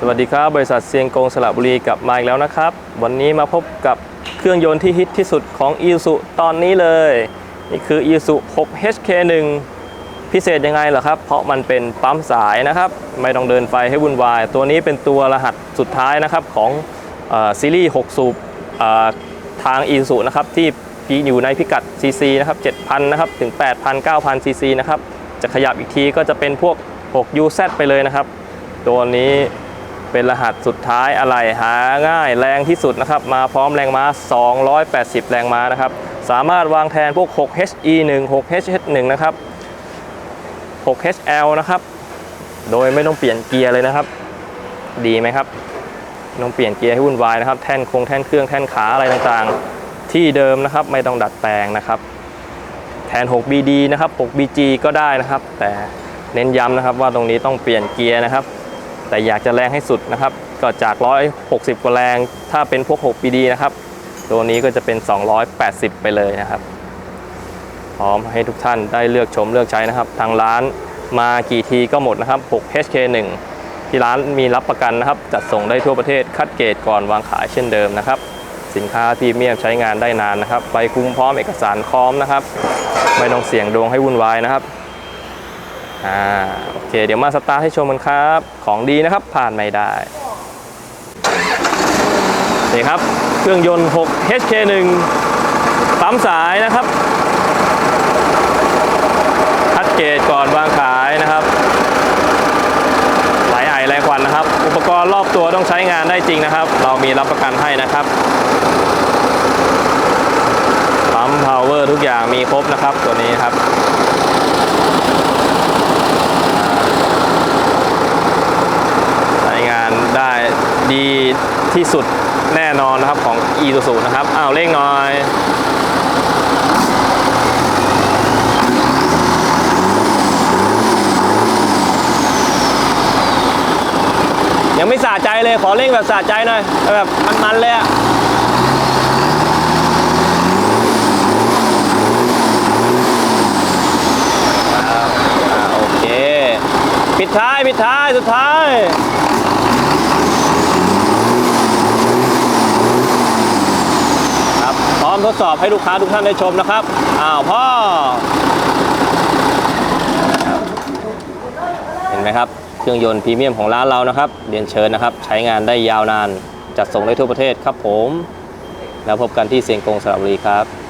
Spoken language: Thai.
สวัสดีครับบริษัทเซียงกงสระบุรีกลับมาอีกแล้วนะครับ วันนี้มาพบกับเครื่องยนต์ที่ฮิตที่สุดของ i s u ตอนนี้เลย นี่คือ i s u 6 HK1 พิเศษยังไงเหรอครับ เพราะมันเป็นปั๊มสายนะครับ ไม่ต้องเดินไฟให้วุ่นวาย ตัวนี้เป็นตัวรหัสสุดท้ายนะครับของอซีรีส์ 6 สูบเอ่อทาง i s u นะครับที่อยู่ในพิกัด CC นะครับ7,000นะครับถึง 8,000 9,000 CC นะครับจะขยับอีกทีก็จะเป็นพวก 6UZ ไปเลยนะครับ ตัวนี้ เป็นรหัสสุดท้ายอะไรหาง่ายแรงที่สุดนะครับ มาพร้อมแรงม้า 280 แรงม้านะครับ สามารถวางแทนพวก 6HE1 6HH1 นะครับ 6HL นะครับ โดยไม่ต้องเปลี่ยนเกียร์เลยนะครับ ดีไหมครับไม่ต้องเปลี่ยนเกียร์ให้วุ่นวายนะครับ แท่นคงแท่นเครื่องแท่นขาอะไรต่างๆ ที่เดิมนะครับไม่ต้องดัดแปลงนะครับ แทน 6BD นะครับ 6BG ก็ได้นะครับ แต่เน้นย้ำนะครับว่าตรงนี้ต้องเปลี่ยนเกียร์นะครับ แต่อยากจะแรงให้สุดนะครับ ก็จาก 160 กว่าแรง ถ้าเป็นพวก 6BD นะครับ ตัวนี้ก็จะเป็น 280 ไปเลยนะครับ พร้อมให้ทุกท่านได้เลือกชมเลือกใช้นะครับ ทางร้านมากี่ทีก็หมดนะครับ 6HK1 ที่ร้านมีรับประกันนะครับ จัดส่งได้ทั่วประเทศคัดเกรดก่อนวางขายเช่นเดิมนะครับ สินค้าพรีเมียมใช้งานได้นานนะครับใบคุ้มพร้อมเอกสารพร้อมนะครับ ไม่ต้องเสี่ยงดวงให้วุ่นวายนะครับ อ่าโอเค เดี๋ยวมาสตาร์ทให้ชมกันครับ ของดีนะครับผ่านไม่ได้นี่ครับ เครื่องยนต์ 6 HK1 ปั๊มสายนะครับคัดเกรดก่อนวางขายนะครับไหลไอแรงควันนะครับ อุปกรณ์รอบตัวต้องใช้งานได้จริงนะครับ เรามีรับประกันให้นะครับปั๊มพาวเวอร์ทุกอย่างมีครบนะครับตัวนี้ครับ ใช้งานได้ ดีที่สุดแน่นอนนะครับของ e 2 0นะครับอ้าวเร่งหน่อยยังไม่สะใจเลย ขอเร่งแบบสะใจหน่อย แบบมันๆเลยอะครับอ่าโอเค ปิดท้าย ปิดท้าย สุดท้าย ครับ พร้อม ทดสอบให้ลูกค้าทุกท่านได้ชมนะครับอ้าวพ่อเห็นไหมครับเครื่องยนต์พรีเมียมของร้านเรานะครับเรียนเชิญนะครับ ใช้งานได้ยาวนานจัดส่งได้ทั่วประเทศครับผม แล้วพบกันที่เซียงกงสระบุรีครับ